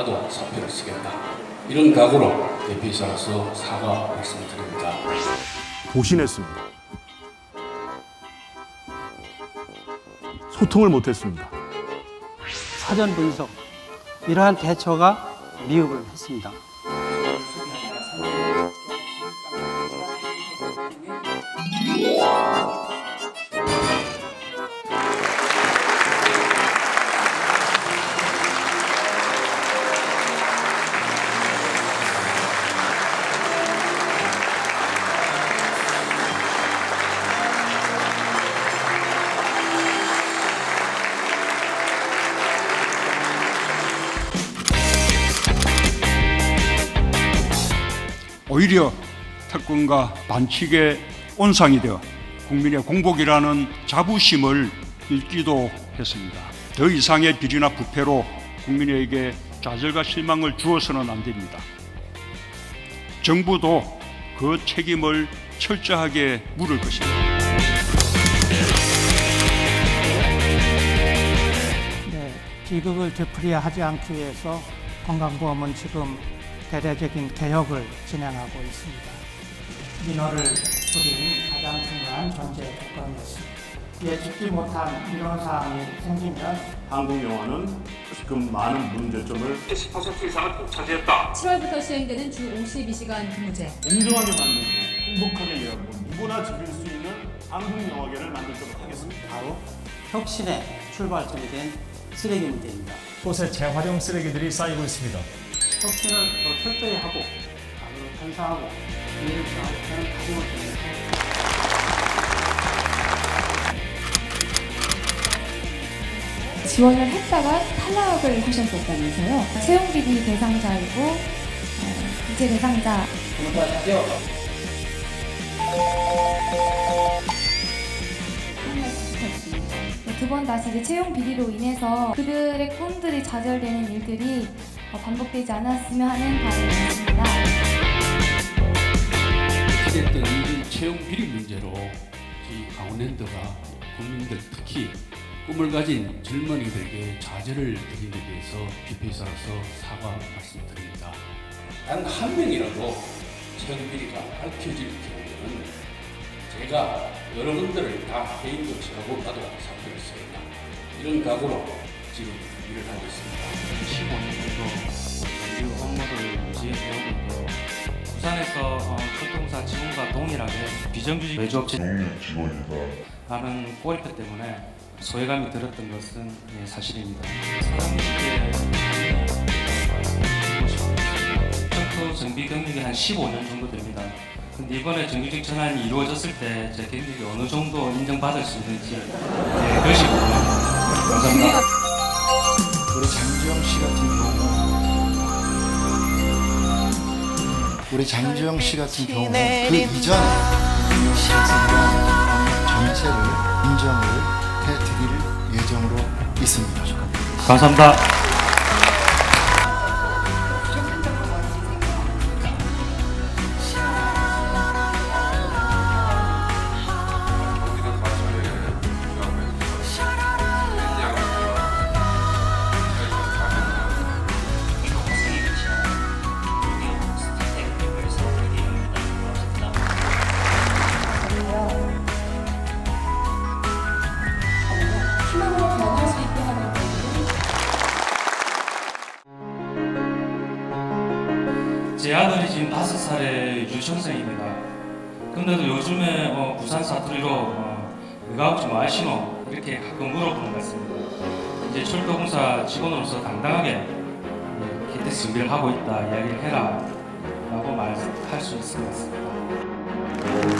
나도 사표를 쓰겠다. 이런 각오로 대표이사로서 사과 말씀드립니다. 보신했습니다. 소통을 못했습니다. 사전 분석 이러한 대처가 미흡을 했습니다. 오히려 특권과 반칙의 온상이 되어 국민의 공복이라는 자부심을 잃기도 했습니다. 더 이상의 비리나 부패로 국민에게 좌절과 실망을 주어서는 안 됩니다. 정부도 그 책임을 철저하게 물을 것입니다. 네, 비극을 되풀이하지 않기 위해서 건강보험은 지금 대대적인 개혁을 진행하고 있습니다. 민원을 줄이는 가장 중요한 전제 조건이었습니다. 예측지 못한 이런 사항이 생기면 한국 영화는 지금 많은 문제점을 10% 이상을 차지했다. 7월부터 시행되는 주 52시간 근무제. 공정하게 만들고 행복하게 일하고 누구나 즐길 수 있는 한국 영화계를 만들도록 하겠습니다. 바로 혁신의 출발점이 된 쓰레기 문제입니다. 곳에 재활용 쓰레기들이 쌓이고 있습니다. 혁신을 더 철저히 하고 가구를 편성하고 일을 하는 가정을 통해서 지원을 했다가 탈락을 하셨었다면서요. 채용 비리 대상자이고 어, 이제 대상자 두번 다시 채용 비리로 인해서 그들의 꿈들이 좌절되는 일들이 어, 반복되지 않았으면 하는 있습니다. 어찌됐든 이 채용 비리 문제로 이 강원랜드가 국민들 특히 꿈을 가진 젊은이들에게 좌절을 드린 데 대해서 대표이사로서 사과 말씀드립니다. 단 한 명이라도 채용 비리가 밝혀질 경우에는 제가 여러분들을 다 해임 조치하고 나도 쓰겠다. 이런 각오로 지금 일을 하고 있습니다. 15년 정도 업무를 지휘해오고 있고요. 부산에서 어, 철도공사 직원과 동일하게 비정규직 외주업체 라는 꼬리표 때문에 소외감이 들었던 것은 예, 사실입니다. 철도 정비 경력이 한 15년 정도 됩니다. 근데 이번에 정규직 전환이 이루어졌을 때 제 경력이 어느 정도 인정받을 수 있는지 예, 그것이 궁금합니다. 감사합니다. 우리 장지영 씨 같은 경우 우리 장지영 씨 같은 경우 그 이전에 전체를 인정을 해드릴 예정으로 있습니다. 감사합니다. 제 아들이 지금 다섯 살의 유치원생입니다. 근데도 요즘에 어, 부산 사투리로 어, 외가 없지 마시노 이렇게 가끔 물어보는 것 같습니다. 이제 철도공사 직원으로서 당당하게 예, KTX 준비를 하고 있다 이야기를 해라 라고 말할 수 있을 것 같습니다.